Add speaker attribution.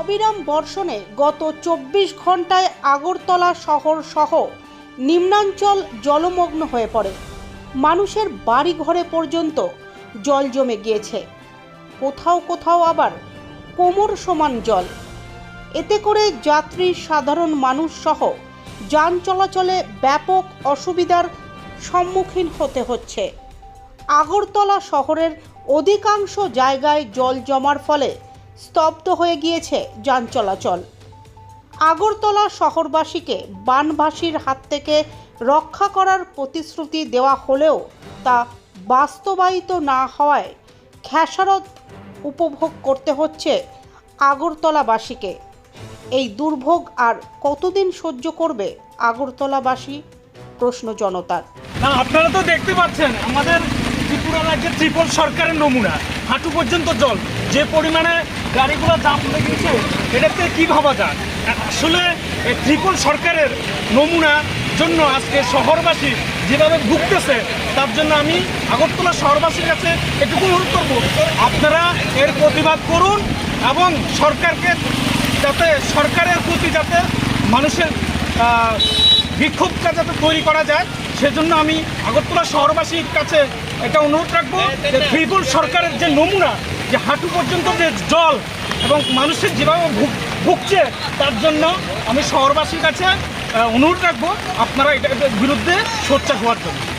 Speaker 1: অবিরাম বর্ষণে গত চব্বিশ ঘন্টায় আগরতলা শহর সহ নিম্নাঞ্চল জলমগ্ন হয়ে পড়ে। মানুষের বাড়ি ঘরে পর্যন্ত জল জমে গিয়েছে। কোথাও কোথাও আবার কোমর সমান জল। এতে করে যাত্রী, সাধারণ মানুষ সহ যান চলাচলে ব্যাপক অসুবিধার সম্মুখীন হতে হচ্ছে। আগরতলা শহরের অধিকাংশ জায়গায় জল জমার ফলে স্তব্ধ হয়ে গিয়েছে যান চলাচল। আগরতলা শহরবাসীকে বানভাসীর হাত থেকে রক্ষা করার প্রতিশ্রুতি দেওয়া হলেও তা বাস্তবায়িত না হওয়ায় খেসারত উপভোগ করতে হচ্ছে আগরতলাবাসীকে। এই দুর্ভোগ আর কতদিন সহ্য করবে আগরতলাবাসী? প্রশ্ন জনতার।
Speaker 2: না, আপনারা তো দেখতে পাচ্ছেন, আমাদের ত্রিপুরা রাজ্যের ত্রিপল সরকারের নমুনা। হাঁটু পর্যন্ত জল। যে পরিমাণে গাড়িগুলো জাম লেগেছে এটাতে কি ভাবা যায়? আসলে ত্রিপল সরকারের নমুনা জন্য আজকে শহরবাসী যেভাবে ভুগতেছে, তার জন্য আমি আগরতলা শহরবাসীর কাছে এটুকু অনুরোধ করব, আপনারা এর প্রতিবাদ করুন এবং সরকারকে যাতে, সরকারের প্রতি যাতে মানুষের বিক্ষোভটা যাতে তৈরি করা যায়, সেজন্য আমি আগরতলা শহরবাসীর কাছে এটা অনুরোধ রাখব যে ত্রিপুর সরকারের যে নমুনা, যে হাঁটু পর্যন্ত যে জল এবং মানুষের যেভাবে ভুগ- ভুগছে, তার জন্য আমি শহরবাসীর কাছে অনুরোধ রাখব আপনারা এটার বিরুদ্ধে সোচ্চার হওয়ার জন্য।